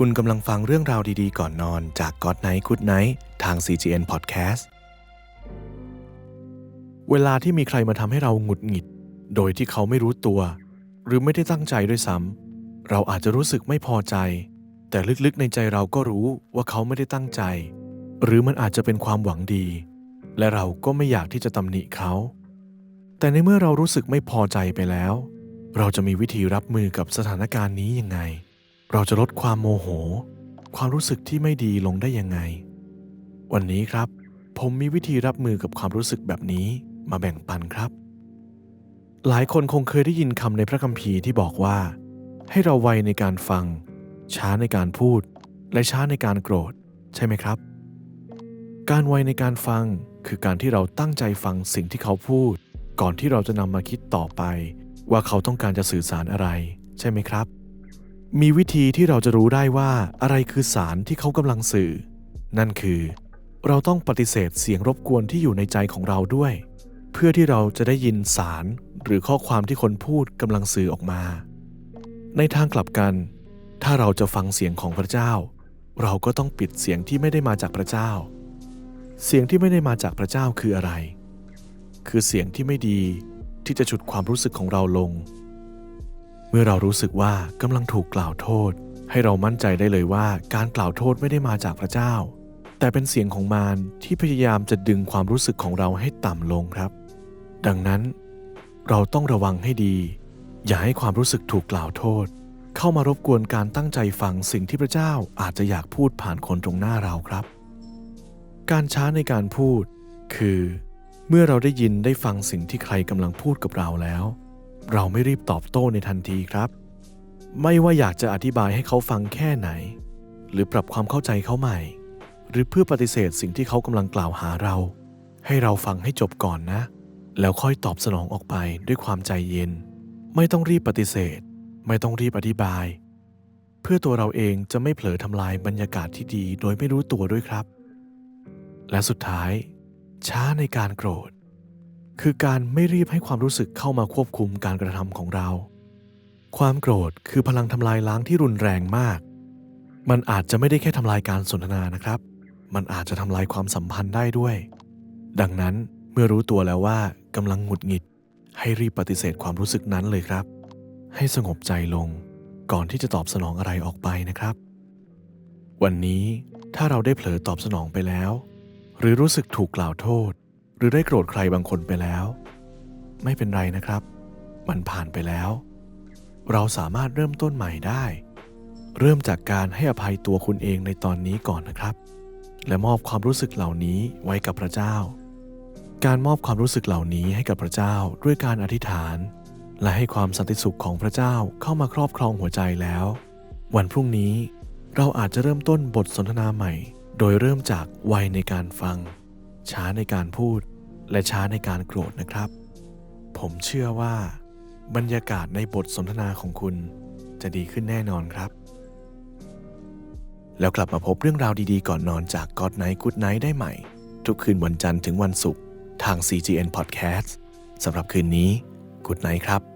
คุณกำลังฟังเรื่องราวดีๆ ก่อนนอนจาก God Night Good Night ทาง CGN Podcast เวลาที่มีใครมาทำให้เราหงุดหงิด โดยที่เขาไม่รู้ตัว หรือไม่ได้ตั้งใจด้วยซ้ำเราอาจจะรู้สึกไม่พอใจ แต่ลึกๆในใจเราก็รู้ว่าเขาไม่ได้ตั้งใจ หรือมันอาจจะเป็นความหวังดี และเราก็ไม่อยากที่จะตำหนิเขา แต่ในเมื่อเรารู้สึกไม่พอใจไปแล้ว เราจะมีวิธีรับมือกับสถานการณ์นี้ยังไง เราจะลดความโมโห ความรู้สึกที่ไม่ดีลงได้ยังไง วันนี้ครับ ผมมีวิธีรับมือกับความรู้สึกแบบนี้มาแบ่งปันครับ หลายคนคงเคยได้ยินคำในพระคัมภีร์ที่บอกว่า ให้เราไวในการฟัง ช้าในการพูด และช้าในการโกรธ ใช่ไหมครับ การไวในการฟังคือการที่เราตั้งใจฟังสิ่งที่เขาพูด ก่อนที่เราจะนำมาคิดต่อไป ว่าเขาต้องการจะสื่อสารอะไร ใช่ไหมครับ มีวิธีที่เราจะรู้ได้ว่าอะไรคือสารที่เขากำลังสื่อ นั่นคือ เราต้องปฏิเสธเสียงรบกวนที่อยู่ในใจของเราด้วย เพื่อที่เราจะได้ยินสารหรือข้อความที่คนพูดกำลังสื่อออกมา ในทางกลับกัน ถ้าเราจะฟังเสียงของพระเจ้า เราก็ต้องปิดเสียงที่ไม่ได้มาจากพระเจ้า เสียงที่ไม่ได้มาจากพระเจ้าคืออะไร คือเสียงที่ไม่ดีที่จะฉุดความรู้สึกของเราลง มื่อเรารู้สึกว่ากำลังถูกกล่าวโทษ ให้เรามั่นใจได้เลยว่าการกล่าวโทษไม่ได้มาจากพระเจ้า แต่เป็นเสียงของมารที่พยายามจะดึงความรู้สึกของเราให้ต่ำลงครับ ดังนั้น เราต้องระวังให้ดี อย่าให้ความรู้สึกถูกกล่าวโทษ เข้ามารบกวนการตั้งใจฟังสิ่งที่พระเจ้าอาจจะอยากพูดผ่านคนตรงหน้าเราครับ การช้าในการพูด คือ เมื่อเราได้ยินได้ฟังสิ่งที่ใครกำลังพูดกับเราแล้ว เราไม่รีบตอบโต้ในทันทีครับ ไม่ว่าอยากจะอธิบายให้เขาฟังแค่ไหน หรือปรับความเข้าใจเขาใหม่ หรือเพื่อปฏิเสธสิ่งที่เขากำลังกล่าวหาเรา ให้เราฟังให้จบก่อนนะ แล้วค่อยตอบสนองออกไปด้วยความใจเย็น ไม่ต้องรีบปฏิเสธ ไม่ต้องรีบอธิบาย เพื่อตัวเราเองจะไม่เผลอทำลายบรรยากาศที่ดีโดยไม่รู้ตัวด้วยครับ และสุดท้าย ช้าในการโกรธ คือการไม่รีบให้ความรู้สึกเข้ามาควบคุมการกระทำของเรา ความโกรธคือพลังทำลายล้างที่รุนแรงมาก มันอาจจะไม่ได้แค่ทำลายการสนทนานะครับ มันอาจจะทำลายความสัมพันธ์ได้ด้วย ดังนั้นเมื่อรู้ตัวแล้วว่ากำลังหงุดหงิด ให้รีบปฏิเสธความรู้สึกนั้นเลยครับ ให้สงบใจลง ก่อนที่จะตอบสนองอะไรออกไปนะครับ วันนี้ถ้าเราได้เผลอตอบสนองไปแล้ว หรือรู้สึกถูกกล่าวโทษ รือได้โกรธใครบางคนไปแล้ว ไม่เป็นไรนะครับ มันผ่านไปแล้ว เราสามารถเริ่มต้นใหม่ได้ เริ่มจากการให้อภัยตัวคุณเองในตอนนี้ก่อนนะครับ และมอบความรู้สึกเหล่านี้ไว้กับพระเจ้า การมอบความรู้สึกเหล่านี้ให้กับพระเจ้าด้วยการอธิษฐาน และให้ความสันติสุขของพระเจ้าเข้ามาครอบครองหัวใจแล้ว วันพรุ่งนี้เราอาจจะเริ่มต้นบทสนทนาใหม่ โดยเริ่มจากไวในการฟัง ช้าในการพูด และช้าในการโกรธนะครับ ผมเชื่อว่า บรรยากาศในบทสนทนาของคุณจะดีขึ้นแน่นอนครับ แล้วกลับมาพบเรื่องราวดีๆ ก่อนนอนจาก God Night Good Night ได้ใหม่ ทุกคืนวันจันทร์ถึงวันศุกร์ทาง CGN Podcast สำหรับคืนนี้ Good Night ครับ